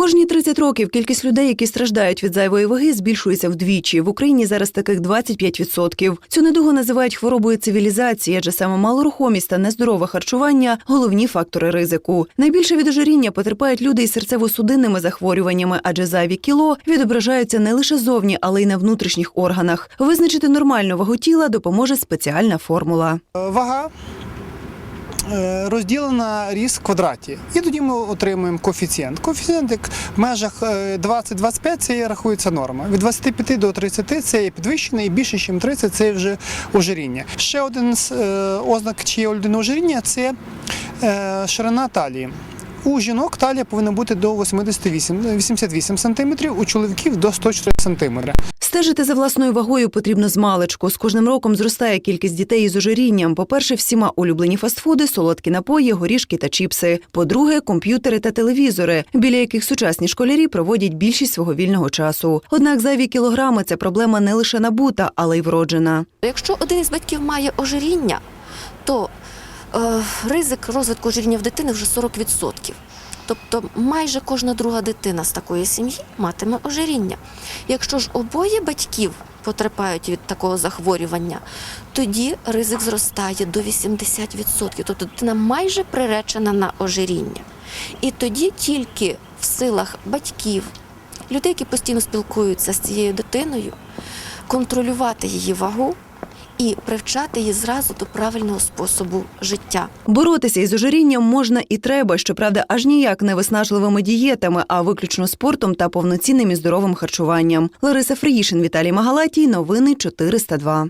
Кожні 30 років кількість людей, які страждають від зайвої ваги, збільшується вдвічі. В Україні зараз таких 25%. Цю недугу називають хворобою цивілізації, адже саме малорухомість та нездорове харчування головні фактори ризику. Найбільше від ожиріння потерпають люди із серцево-судинними захворюваннями, адже зайві кіло відображаються не лише зовні, але й на внутрішніх органах. Визначити нормальну вагу тіла допоможе спеціальна формула. Вага розділена різ в квадраті. І тоді ми отримуємо коефіцієнт. Коефіцієнт як в межах е, 20-25 це є, рахується норма. Від 25 до 30 це є підвищення, і більше, ніж 30 це вже ожиріння. Ще один з е, ознак, чи є людини ожиріння, це е, ширина талії. У жінок талія повинна бути до 88, 88 см, у чоловіків до 104 см. Стежити за власною вагою потрібно з маличку. З кожним роком зростає кількість дітей із ожирінням. По-перше, всіма улюблені фастфуди, солодкі напої, горішки та чіпси. По-друге, комп'ютери та телевізори, біля яких сучасні школярі проводять більшість свого вільного часу. Однак зайві кілограми це проблема не лише набута, але й вроджена. Якщо один із батьків має ожиріння, то ризик розвитку ожиріння в дитини вже 40%. Тобто майже кожна друга дитина з такої сім'ї матиме ожиріння. Якщо ж обоє батьків потерпають від такого захворювання, тоді ризик зростає до 80%. Тобто дитина майже приречена на ожиріння. І тоді тільки в силах батьків, людей, які постійно спілкуються з цією дитиною, контролювати її вагу і привчати її зразу до правильного способу життя. Боротися із ожирінням можна і треба, щоправда, аж ніяк не виснажливими дієтами, а виключно спортом та повноцінним і здоровим харчуванням. Лариса Фриїшин, Віталій Магалатій. Новини 402.